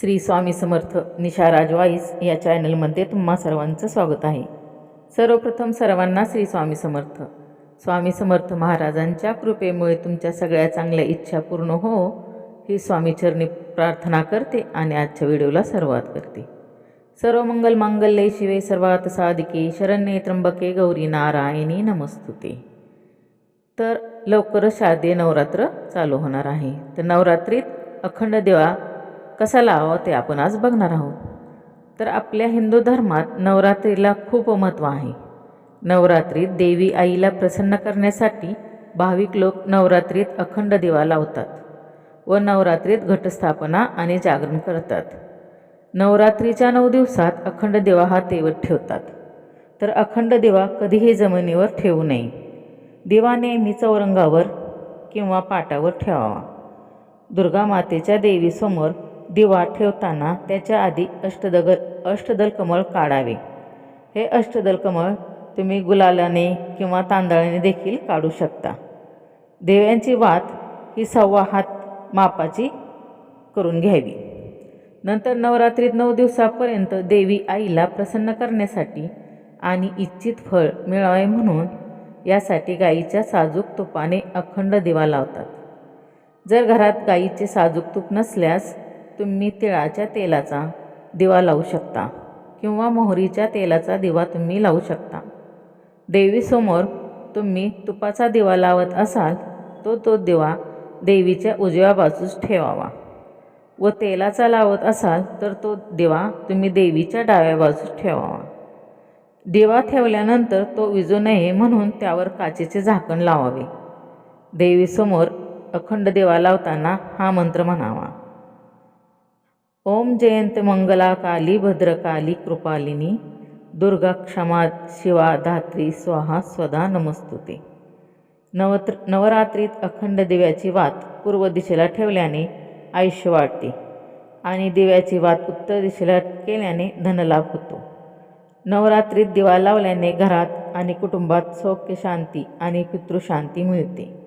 श्री स्वामी समर्थ निशा राजवाईस या चॅनलमध्ये तुम्हा सर्वांचं स्वागत आहे. सर्वप्रथम सर्वांना श्री स्वामी समर्थ. स्वामी समर्थ महाराजांच्या कृपेमुळे तुमच्या सगळ्या चांगल्या इच्छा पूर्ण हो ही स्वामीचरणी प्रार्थना करते आणि आजच्या व्हिडिओला सुरुवात करते. सर्व मंगल मांगल्ये शिवे सर्वात साधिके शरण्ये त्र्यंबके गौरी नारायणी नमस्तुते. तर लवकरच शारदीय नवरात्र चालू होणार आहे. तर नवरात्रीत अखंड देवा कसा लावावा ते आपण आज बघणार आहोत. तर आपल्या हिंदू धर्मात नवरात्रीला खूप महत्त्व आहे. नवरात्रीत देवी आईला प्रसन्न करण्यासाठी भाविक लोक नवरात्रीत अखंड दिवा लावतात व नवरात्रीत घटस्थापना आणि जागरण करतात. नवरात्रीच्या नऊ दिवसात अखंड दिवा हा तेवत ठेवतात. तर अखंड दिवा कधीही जमिनीवर ठेवू नये. दिवा नेहमी चौरंगावर किंवा पाटावर ठेवावा. दुर्गा मातेच्या देवीसमोर दिवा ठेवताना त्याच्या आधी अष्टदग अष्टदल कमळ काढावे. हे अष्टदल कमळ तुम्ही गुलालाने किंवा तांदळाने देखील काढू शकता. देव्यांची वात ही सव्वा हात मापाची करून घ्यावी. नंतर नवरात्रीत नऊ दिवसापर्यंत देवी आईला प्रसन्न करण्यासाठी आणि इच्छित फळ मिळावे म्हणून यासाठी गाईच्या साजूक तुपाने अखंड दिवा लावतात. जर घरात गाईचे साजूक तूप नसल्यास तुम्ही तिळाच्या तेलाचा दिवा लावू शकता किंवा मोहरीच्या तेलाचा दिवा तुम्ही लावू शकता. देवीसमोर तुम्ही तुपाचा दिवा लावत असाल तो तो दिवा देवीच्या उजव्या बाजूस ठेवावा. व तेलाचा लावत असाल तर तो दिवा तुम्ही देवीच्या डाव्या बाजूस ठेवावा. दिवा ठेवल्यानंतर तो विजू नये म्हणून त्यावर काचेचे झाकण लावावे. देवीसमोर अखंड दिवा लावताना हा मंत्र म्हणावा. ओम जयंत मंगला काली भद्रकाली कृपालिनी दुर्गा क्षमा शिवा धात्री स्वाहा स्वदा नमस्तुते. नवत्र नवरात्रीत अखंड दिव्याची वात पूर्व दिशेला ठेवल्याने आयुष्य वाढते आणि दिव्याची वात उत्तर दिशेला केल्याने धनलाभ होतो. नवरात्रीत दिवा लावल्याने घरात आणि कुटुंबात सौख्य शांती आणि पितृशांती मिळते.